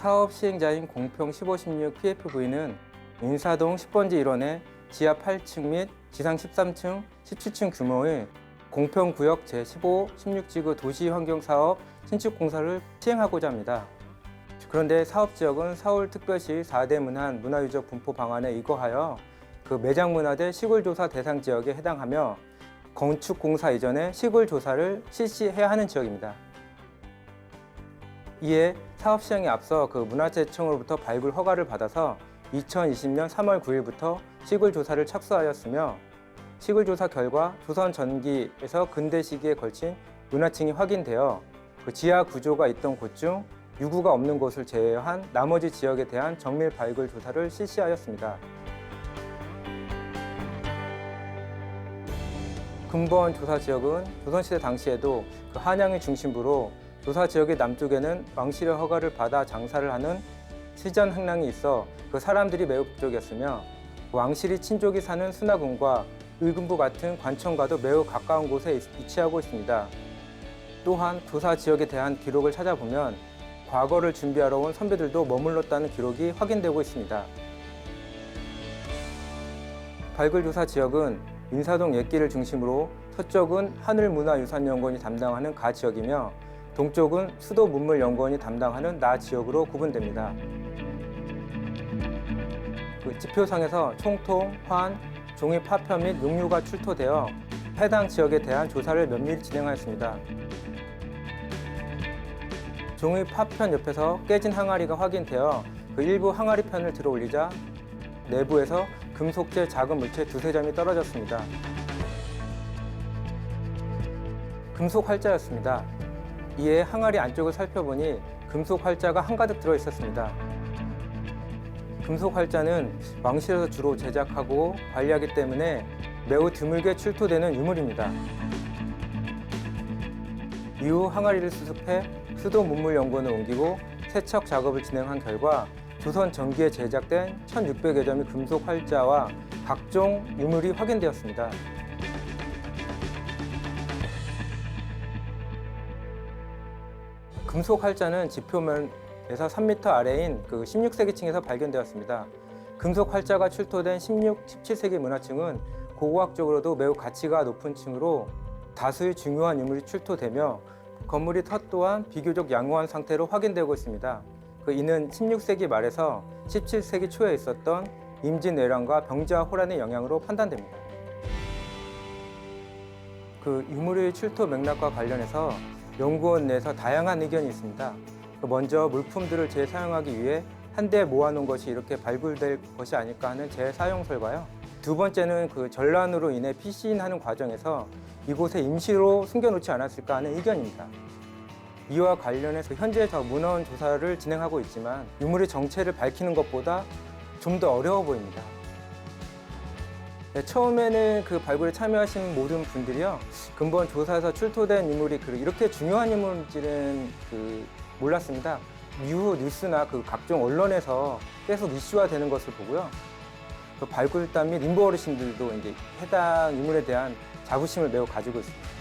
사업 시행자인 공평 1516 PFV는 인사동 10번지 1원의 지하 8층 및 지상 13층, 17층 규모의 공평구역 제15, 16지구 도시환경사업 신축 공사를 시행하고자 합니다. 그런데 사업지역은 서울특별시 4대 문안 문화유적 분포 방안에 의거하여 그 매장문화재 시골조사 대상 지역에 해당하며 건축공사 이전에 시골조사를 실시해야 하는 지역입니다. 이에 사업 시행에 앞서 그 문화재청으로부터 발굴 허가를 받아서 2020년 3월 9일부터 시골 조사를 착수하였으며 시골 조사 결과 조선 전기에서 근대 시기에 걸친 문화층이 확인되어 그 지하 구조가 있던 곳 중 유구가 없는 곳을 제외한 나머지 지역에 대한 정밀 발굴 조사를 실시하였습니다. 근본 조사 지역은 조선시대 당시에도 그 한양의 중심부로 조사 지역의 남쪽에는 왕실의 허가를 받아 장사를 하는 시전 행랑이 있어 그 사람들이 매우 북적이었으며 왕실이 친족이 사는 수나군과 의금부 같은 관청과도 매우 가까운 곳에 위- 위치하고 있습니다. 또한 조사 지역에 대한 기록을 찾아보면 과거를 준비하러 온 선배들도 머물렀다는 기록이 확인되고 있습니다. 발굴조사 지역은 인사동 옛길을 중심으로 서쪽은 하늘문화유산연구원이 담당하는 가 지역이며 동쪽은 수도 문물연구원이 담당하는 나 지역으로 구분됩니다. 그 지표상에서 총통, 환, 종이 파편 및 용류가 출토되어 해당 지역에 대한 조사를 면밀히 진행하였습니다. 종이 파편 옆에서 깨진 항아리가 확인되어 그 일부 항아리 편을 들어 올리자 내부에서 금속재 작은 물체 두세 점이 떨어졌습니다. 금속 활자였습니다. 이에 항아리 안쪽을 살펴보니 금속 활자가 한가득 들어 있었습니다. 금속 활자는 왕실에서 주로 제작하고 관리하기 때문에 매우 드물게 출토되는 유물입니다. 이후 항아리를 수습해 수도 문물 연구원을 옮기고 세척 작업을 진행한 결과 조선 전기에 제작된 1600여 점의 금속 활자와 각종 유물이 확인되었습니다. 금속 활자는 지표면에서 3m 아래인 그 16세기 층에서 발견되었습니다. 금속 활자가 출토된 16, 17세기 문화층은 고고학적으로도 매우 가치가 높은 층으로 다수의 중요한 유물이 출토되며 건물이 터또한 비교적 양호한 상태로 확인되고 있습니다. 그 이는 16세기 말에서 17세기 초에 있었던 임진왜란과 병자 호란의 영향으로 판단됩니다. 그 유물의 출토 맥락과 관련해서 연구원 내에서 다양한 의견이 있습니다. 그 먼저 물품들을 재사용하기 위해 한데 모아놓은 것이 이렇게 발굴될 것이 아닐까 하는 재사용설과요. 두 번째는 그 전란으로 인해 피신하는 과정에서 이곳에 임시로 숨겨놓지 않았을까 하는 의견입니다. 이와 관련해서 현재 저 문헌 조사를 진행하고 있지만 유물의 정체를 밝히는 것보다 좀 더 어려워 보입니다. 네, 처음에는 그 발굴에 참여하신 모든 분들이요 근본 조사에서 출토된 유물이 그 이렇게 중요한 유물인지는 그 몰랐습니다. 이후 뉴스나 그 각종 언론에서 계속 이슈화 되는 것을 보고요. 그 발굴단 및 인보 어르신들도 이제 해당 유물에 대한 자부심을 매우 가지고 있습니다.